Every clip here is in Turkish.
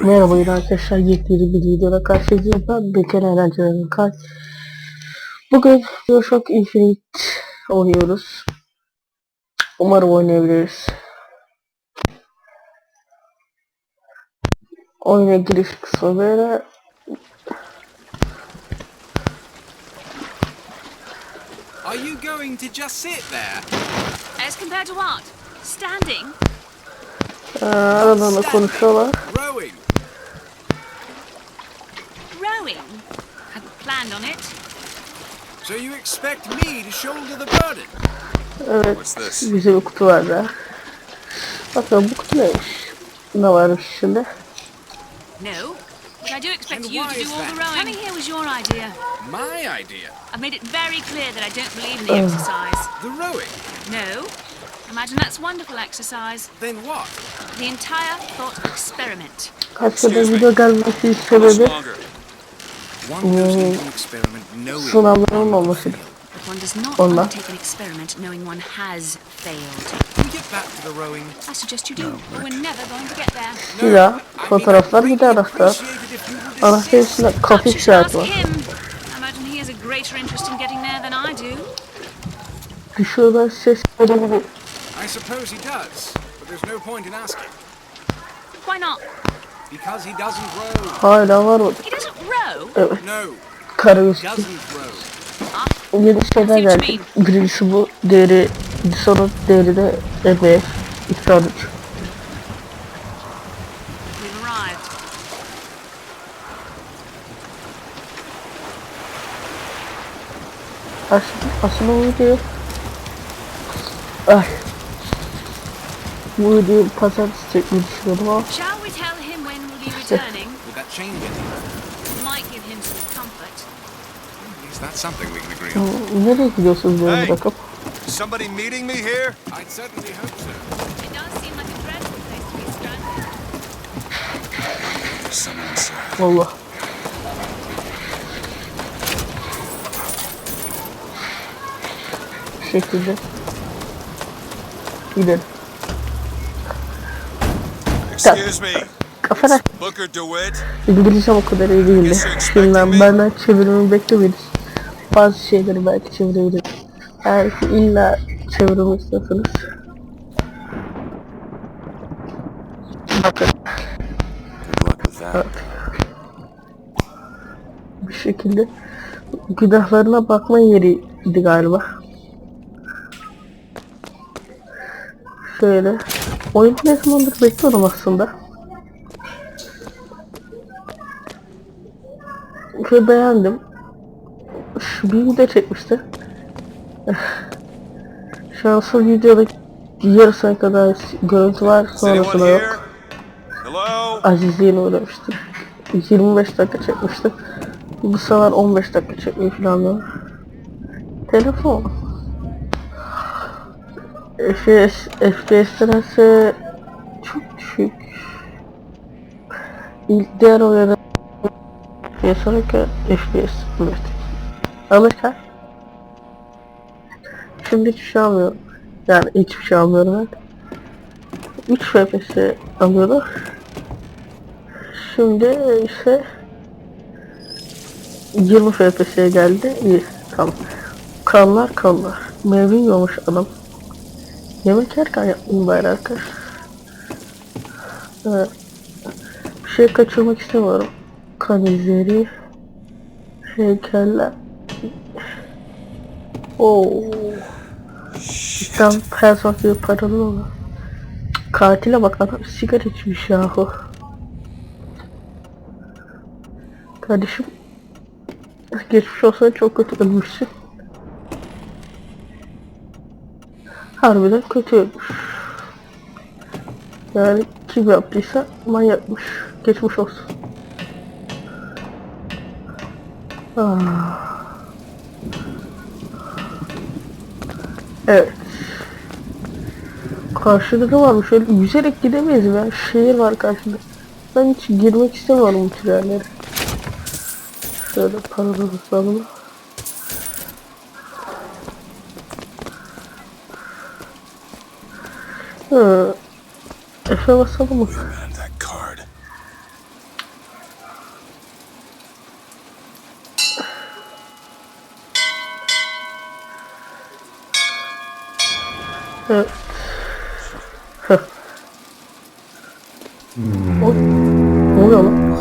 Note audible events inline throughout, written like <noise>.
Merhaba arkadaşlar yepyeni bir videoda karşınızdayım ben Bekir Eğlenceler'in kay. Bugün Bioshock Infinite oynuyoruz. Umarım oynayabiliriz. Oyuna giriş kısmı böyle. Are you going to just sit there? As compared to what? Standing? Ee, aradan da konuşuyorlar. Rowing? Rowing? Hadn't planned on it. So you expect me to shoulder the burden? Evet What's this? bize bir kutu verdi. Bakalım bu kutu neymiş? Ne varmış içinde? No. But I do expect And you to do is all the that? rowing. Coming here was your idea. My idea. I've made it very clear that I don't believe in the exercise. The rowing? No. Imagine that's wonderful exercise. Then what? The entire thought experiment. Kaç sene Excuse me. video gelmesi How much sebebi knowing sınavların olması. one does not Olmaz. undertake an experiment knowing one has failed. Can we get back to the rowing? I suggest you do, but we're never going to get there. Bir daha I mean, fotoğraflar I'd bir de really anahtar. appreciate it if you would Anahtar assist. içinde kafe Just işareti var. imagine he has a greater interest in getting there than I do. Dışarıdan ses gelebilir. I suppose he does, but there's no point in asking. Why not? Because he doesn't row. Hala var o. He doesn't row. Evet. No, Karagöz. doesn't row. Yeni şeyler geldi. Birincisi bu. Değeri. Sonra değeri de. 213. We've arrived. Aslında, aslında bu video... Ay. Bu videoyu pazartesi çekmeyi düşünüyordum ama be returning? Would that change anything? It might give him some comfort. At least that's something we can agree on. nereye gidiyorsunuz beni Hey. bırakıp? Somebody meeting me here? I'd certainly hope so. It does seem like a dreadful place to be stranded. There's someone inside. Valla. Şekilde. Gidelim. Excuse me. Kafana. İngilizcem o kadar iyi değildi. Şimdiden benden çevirimi beklemeyiz. Bazı şeyleri belki çevirebilirim. Eğer ki illa çevirimi istiyorsanız. Bakın bir şekilde günahlarına bakma yeriydi galiba. Şöyle. Oyunu ne zamandır bekliyorum aslında. Ve beğendim. Şu bir video çekmişti. Şu an son videoda yarısına kadar görüntü var sonrasında yok. Azizliğine uğramıştı. 25 dakika çekmişti. Bu sefer 15 dakika çekmeyi planlıyorum. Telefon. FPS, FPS'ten ise çok düşük. İlk diğer oyuna Olarak FPS evet. Alırken Şimdi hiçbir şey almıyorum. Yani hiçbir şey almıyorum ben. 3 FPS alıyordum. Şimdi ise 20 FPS'ye geldi. İyi. Tamam. Kanlar kanlar. Meyve yiyormuş adam. Yemek yerken yaptım bari arkadaş. Evet. Bir şey kaçırmak istemiyorum. Kan izleri. Heykeller. Oo. Person gibi paralı olur. Katile bak adam sigara içmiş yahu. Kardeşim geçmiş olsa çok kötü ölmüşsün. Harbiden kötü ölmüş. Yani kim yaptıysa manyakmış. Geçmiş olsun. Evet. Karşıda varmış? Öyle yüzerek gidemeyiz ya. Şehir var karşıda. Ben hiç girmek istemiyorum bu tür. Şöyle paralı basalım. Hı. Efe basalım mı? Man, that card. Evet. Heh. O, ne oluyor lan?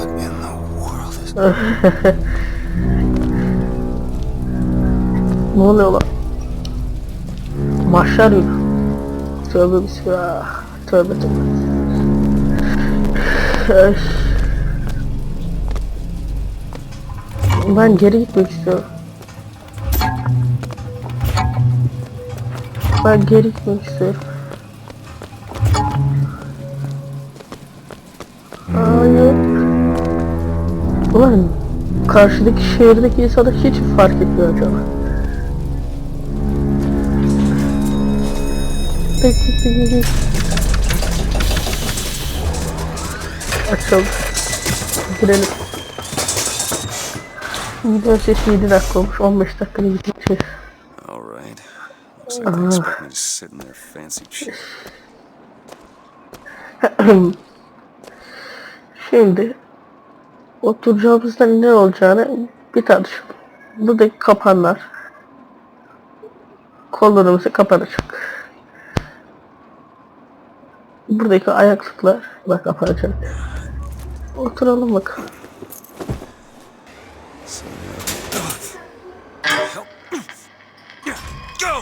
Ne oluyor lan? Maşlar yürü. Tövbe bismillah. Tövbe tövbe. Ben geri gitmek istiyorum. Ben geri gitmek istiyorum. Hayır. Ulan karşıdaki şehirdeki insana hiç fark etmiyor acaba. Peki, peki. Açalım. Girelim. Video sesi 7 dakika olmuş. 15 dakikada gitmiş. They expect me to sit in their fancy chair. Şimdi oturacağımızda ne olacağını bir tartışalım. Buradaki kapanlar kollarımızı kapanacak. Buradaki ayaklıklar da kapanacak. Oturalım bakalım. Go! Make yourself ready, Şimdi Togo. aktarsın. The bindings Her are bulduğu there yere at the oturun. thick side. Tehlikeli gidecek. No, no, god damn it! Attention. Ölüyor polis. Attention in Ne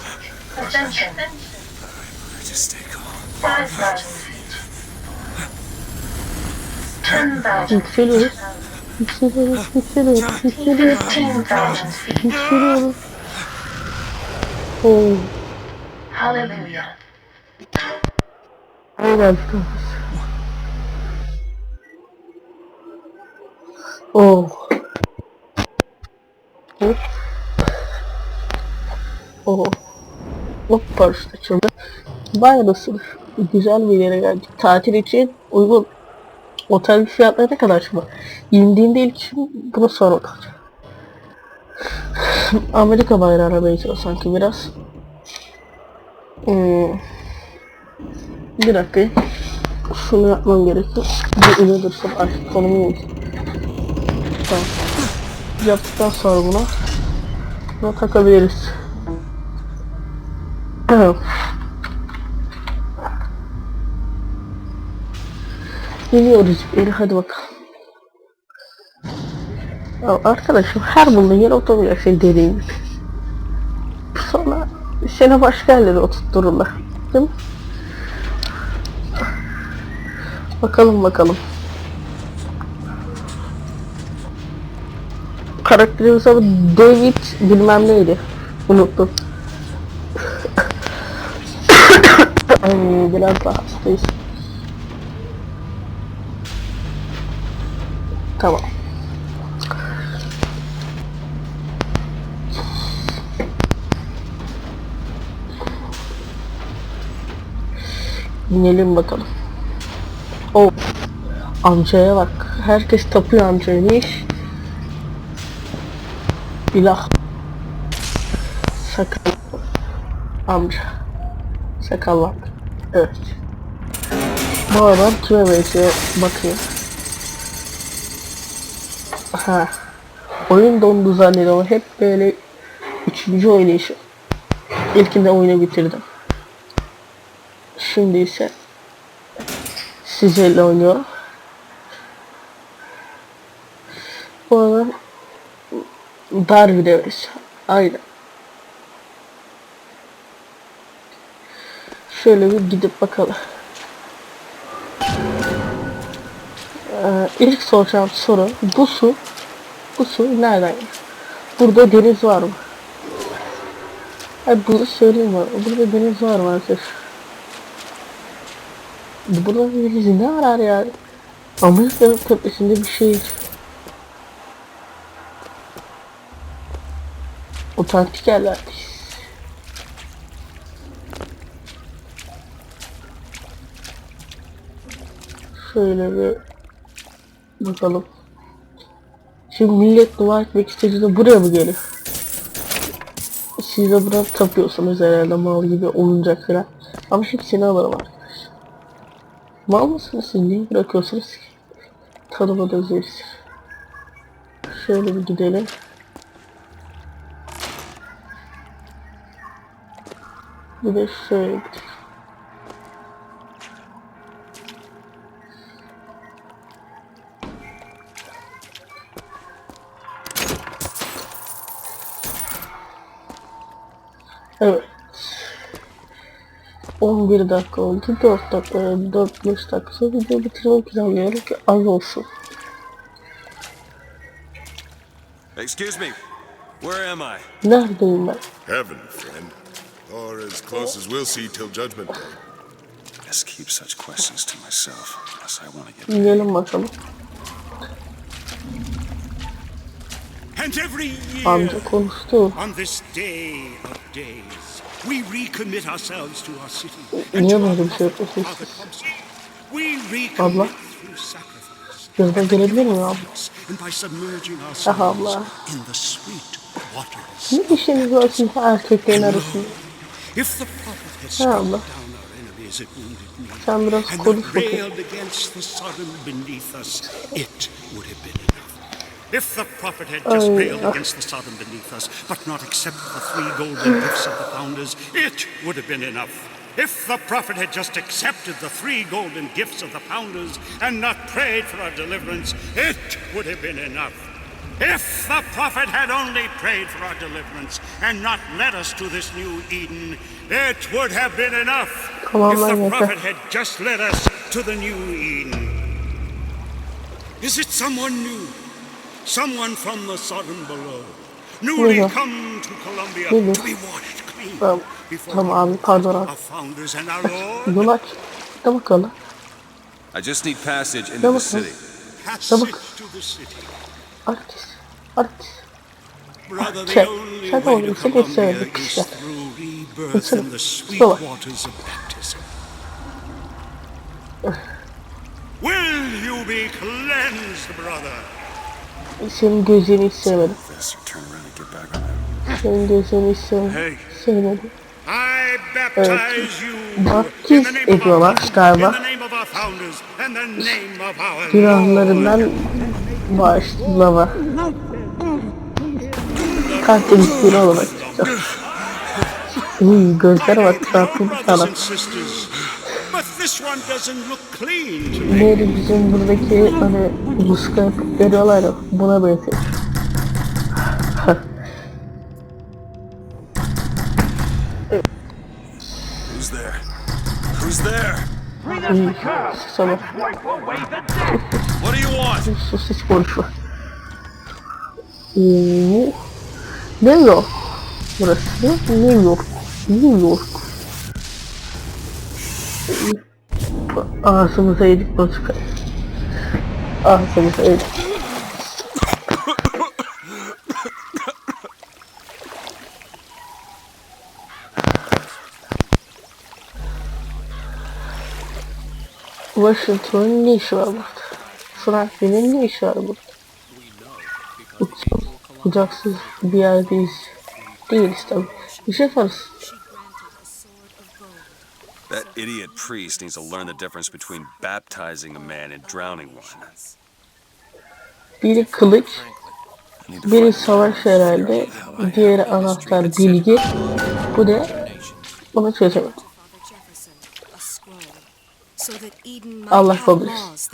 Attention. Just stay calm. Five thousand feet. Ten thousand. Feet. Oo. Hallelujah. Aynen. Oh. Hop. Oh. Hop paraşüt açıldı. Bayağı nasıl? Güzel bir yere geldik. Tatil için uygun. Otel fiyatları ne kadar şimdi? İndiğinde ilk için bunu kalacak. <sighs> Amerika bayrağına benziyor sanki biraz. Hmm. Bir dakika. Şunu yapmam gerekiyor. Bir ile dursam artık konumu yok. Tamam. Yaptıktan sonra buna buna takabiliriz. Geliyoruz beni hadi bakalım. Ya arkadaşım her bulduğun yere oturmayacaksın dediğim gibi. Sonra seni başka yerlere oturtururlar. Değil mi? Bakalım bakalım. Karakterimiz adı David bilmem neydi. Unuttum. Ay biraz daha hastayız. Tamam. İnelim bakalım. O amcaya bak. Herkes tapıyor amcaya. Ne iş? İlah. Sakal. Amca. Sakal var. Evet. Bu adam kime benziyor? Bakayım. Ha. Oyun dondu zannediyorum. Hep böyle üçüncü oynayışı. İlkinde oyunu bitirdim. Şimdi ise sizlerle oynuyorum. Bu adam dar bir devres. Aynen. Şöyle bir gidip bakalım. Ee, ilk soracağım soru bu su bu su nereden? Burada deniz var mı? Ay bunu söyleyeyim bana. Burada deniz var mı arkadaşlar? Burada deniz ne arar yani? Amerika'nın tepesinde bir şey. Otantik yerlerdeyiz. Şöyle bir bakalım. Şimdi millet dua etmek istediğinde buraya mı gelir? Siz de buna tapıyorsunuz herhalde mal gibi oyuncak falan. Ama hepsini alırım arkadaşlar. Mal mısınız siz? Neyi bırakıyorsunuz ki? Tanıma da özürüz. Şöyle bir gidelim. Bir de şöyle gidelim. 11 dakika oldu. 4 dakika, 4-5 dakika sonra video bitirmek planlıyorum ki az olsun. Excuse me. Where am I? Neredeyim ben? Heaven, friend. Or as close as we'll see till Judgment Day. Just keep such questions to myself, unless I want to get. İnelim bakalım. And every year, Amca konuştu. on this day of days, we recommit ourselves to our city. Niye böyle bir şey yapıyorsun Father siz? Thompson. We recommit Abla. Gözden gelebilir mi abla? Ourselves abla. Ne işiniz var sizin erkeklerin arasında? Struck abla. Sen biraz konuş bakayım. If the prophet had just Oh, railed yeah. against the Sodom beneath us, but not accepted the three golden gifts of the founders, it would have been enough. If the prophet had just accepted the three golden gifts of the founders and not prayed for our deliverance, it would have been enough. If the prophet had only prayed for our deliverance and not led us to this new Eden, it would have been enough. On, if the prophet had just led us to the new Eden. Is it someone new? Someone from the Sodom below? Newly come to Columbia Yeah. to be washed clean Tamam. abi pardon abi. our founders and our Lord? Yol aç. De bakalım. I just need passage into the city. Passage to the city. Artist. Artist. Brother, the Check. only Check way on to it. Check it, Columbia check it, is check. through rebirth Listen. in the sweet Slower. waters of baptism. Will you be cleansed, brother? Senin gözlerini hiç sevmedim. Senin gözlerini hiç sevmedim. Of our ediyorlar galiba. Günahlarından bağışlama. Kalptemizliğine olarak. İyi gözlere bak. Your Rabbim brothers sana. Neydi bizim buradaki hani muska yapıp veriyorlar ya buna benziyor. Who's there? Who's there? Sana What do you want? sus hiç konuşma. Oo. New York. Burası New York. New York. Ağzımıza yedik bozuk. Ağzımıza yedik. Washington'un ne işi var burada? Franklin'in ne işi var burada? Uç- Bucaksız bir yerdeyiz. Değiliz tabi. Bir şey yaparız. That idiot priest needs to learn the difference between baptizing a man and drowning one. Biri kılıç, biri savaş herhalde, diğeri anahtar bilgi. Bu ne? Bunu çözemedim. Allah kabul etsin.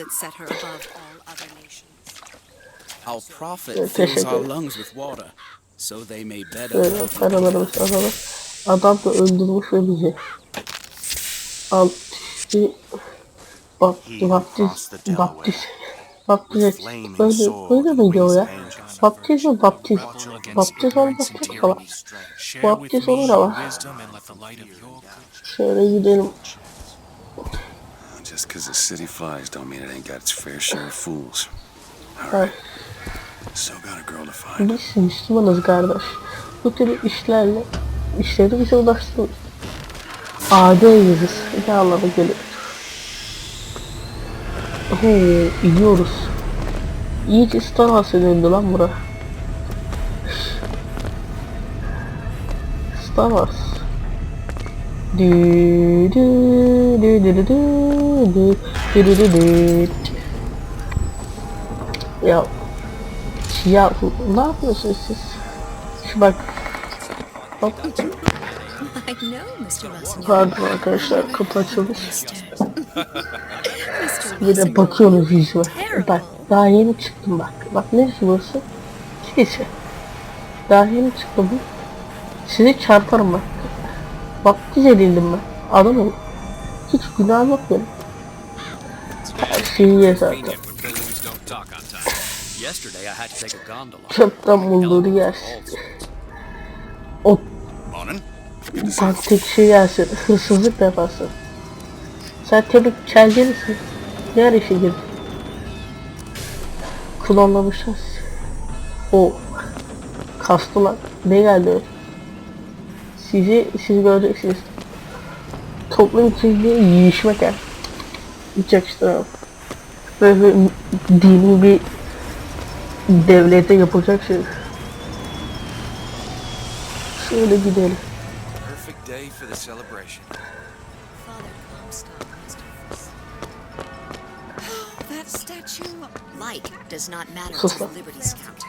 prophet Evet, fills teşekkür our ederim. lungs with water, so they may better Böyle paralarımız alalım. Adam da öldürmüş ve bizi. Al işte baptiz, baptiz, baptiz, baptiz et. Böyle, böyle miydi o ya? Baptiz mi baptiz? Baptiz ol baptiz falan. Baptiz olur ama. Şöyle gidelim. Just because the city flies don't mean it ain't got its fair share of fools. Ay, Still got a girl to find. biz Müslümanız kardeş. Bu tür işlerle işleri bize ulaştırır. AD yüzüz. Ne anlamı geliyor? Oo, iniyoruz. İyice Star Wars'a döndü lan bura. Star dü dü dü. Ya ya ne yapıyorsunuz siz? Şu bak. Hop. Pardon arkadaşlar kapı açılmış. De bakıyoruz yüzüme. Bak daha yeni çıktım bak. Bak neresi burası? Kilise. Daha yeni çıktım. Sizi çarparım bak. Baptiz edildim ben. Adamım. Hiç günah yok benim. Her şeyi ye zaten. Buildings don't dock sen tek şey yersin. Hırsızlık yaparsın. Sen misin? Ne ara işe girdin? Klonlamışlar. O kastılar. Ne geldi öyle? Sizi, siz göreceksiniz. Toplum içinde yiyişmek yani. Hiç yakıştıramam. Böyle bir dini bir devlete yapacak şey. Şöyle gidelim. Perfect day for the celebration. Father Comstock, Mr. Russell. <sighs> That statue? like does not matter to the lan. <laughs> Liberty Scout.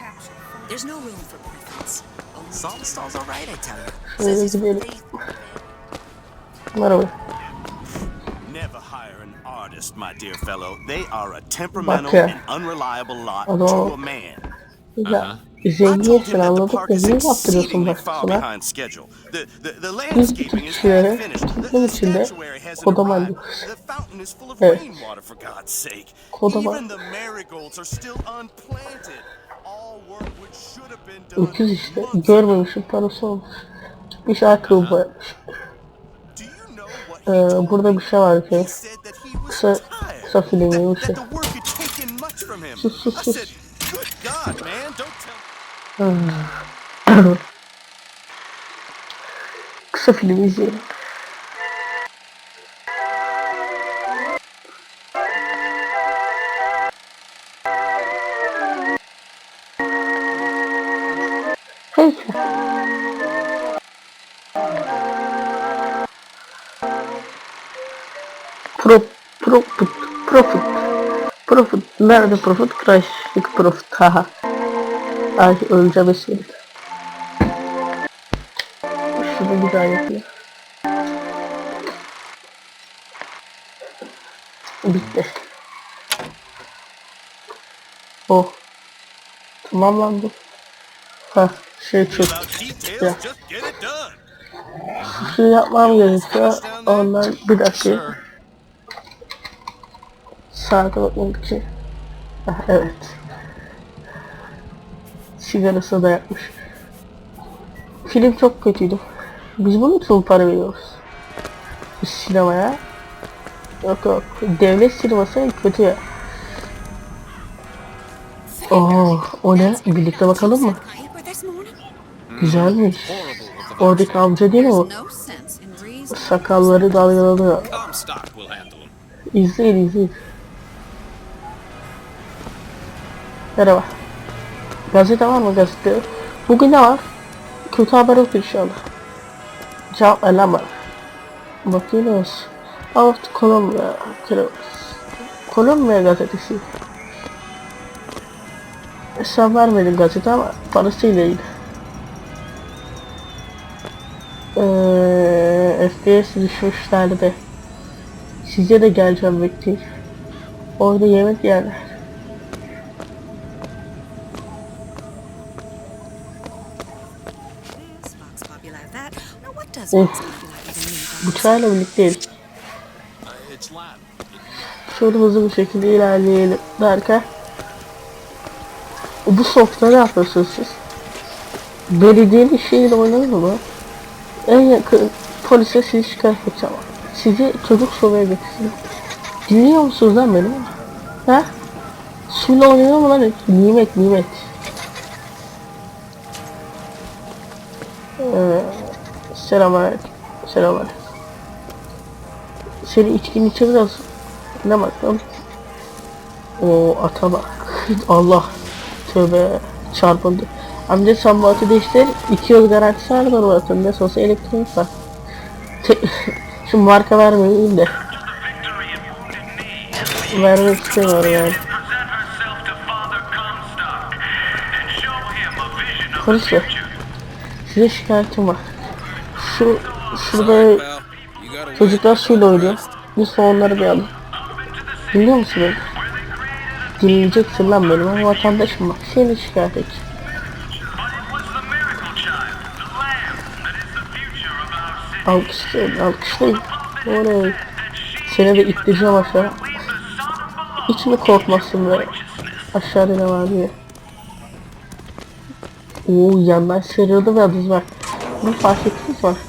There's no room for preference. Only Salt stall's all right, I tell you. Şöyle gidelim. Merhaba. Never hire an artist, my dear fellow. They are a temperamental Bak and unreliable lot to a man. Ya I Üzeyiyorsun anladık da niye yaptırıyorsun başkasına? Biz iki kişilere toplum içinde kodaman diyoruz. Evet. Kodaman. Öküz işte. Görmemişim parası olmuş. Gitmiş akıl boyamış. Ee, burada bir şey var ki. Kısa, kısa filmi bir şey. Sus sus sus. Kısa filmi izleyelim. Peki. Pro, profit, profit, profit. Nerede profit? Crash'lik profit. Haha. Ay öleceğim şimdi. Şunu bir daha yapayım. Bitti. Oh. Tamamlandı. Ha şey çok. it done. Şey yapmam gerekiyor. Ondan bir dakika. Saate bakmadık ki. Evet. Sigarası da yapmış. Film çok kötüydü. Biz bunu için para veriyoruz. Sinemaya. Yok yok. Devlet sineması kötü ya. Oo, o ne? Birlikte bakalım mı? Güzelmiş. Oradaki amca değil mi o? Sakalları dalgalanıyor. İzleyin izleyin. Merhaba. Gazete var mı gazete? Bugün ne var? Kötü haber yok inşallah. Cevap ver lan bana. Bakıyoruz. Out Columbia. Columbia gazetesi. Sen vermedin gazete ama parasıyla iyi. Eee FPS düşmüşlerdi. Size de geleceğim bekleyin. Orada yemek yerler. Mean? Bıçağıyla birlikteyiz. Şöyle hızlı bir şekilde ilerleyelim derken. Bu softa ne yapıyorsunuz siz? Belediyenin şeyiyle oynadınız mı? En yakın polise sizi şikayet edeceğim. Sizi çocuk şovaya getirsin. Dinliyor musunuz lan beni? Ha? Suyla oynuyor mu lan? Nimet nimet. Selamünaleyküm. Selamünaleyküm. Seni içkini içe biraz ne bakalım. O ata bak. <laughs> Allah. Tövbe çarpıldı. Amca sen bu atı değiştir. 2 yıl garantisi var bu atın. Ne olsa elektronik var. <laughs> Şu marka vermeyeyim de. Vermek istemiyorum yani. Konuşma. Size şikayetim var. Şu şurada çocuklar suyla oynuyor. Lütfen onları bir alın. Biliyor musun beni? Dinleyeceksin lan benim ama vatandaşım bak. Seni şikayet edeceğim. Alkışlayın, alkışlayın. Oley. Seni de ittireceğim aşağı. Hiç mi korkmazsın be? Aşağıda ne var diye. Oo yandan sıyrıldı ve adı var. Bunu fark ettiniz mi?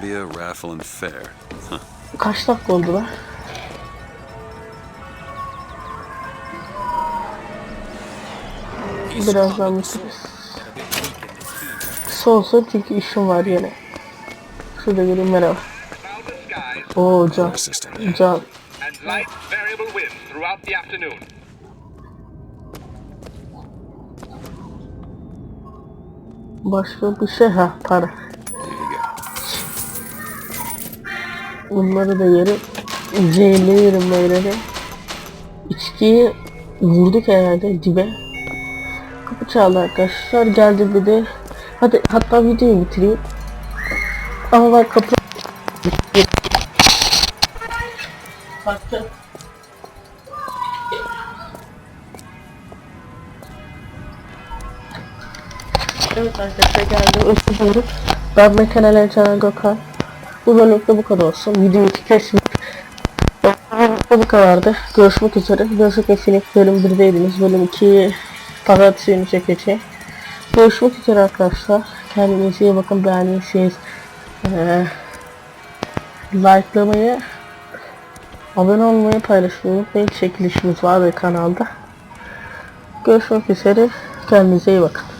Columbia Raffle and Fair. Kaç dakika oldu lan? Birazdan bitiririz. Kısa olsun çünkü işim var yine. Şurada göreyim merhaba. Oo Can. Can. Başka bir şey ha para. Bunları da yerim. Zehirli yerim böyle İçkiyi vurduk herhalde dibe. Kapı çaldı arkadaşlar. Geldi bir de. Hadi hatta videoyu bitireyim. Ama ben kapı... Baktım. Evet arkadaşlar geldim. Özür dilerim. Ben Mekan Ali Canan Gökhan. Bu bölümde bu kadar olsun. Video 2 kesmek. Bu kadardı. Görüşmek üzere. Görüşmek üzere. Bölüm 1'deydiniz. Bölüm 2'yi pazartesi günü çekeceğim. Görüşmek üzere arkadaşlar. Kendinize iyi bakın. Beğendiyseniz eee likelamayı abone olmayı paylaşmayı unutmayın. Çekilişimiz var ve kanalda. Görüşmek üzere. Kendinize iyi bakın.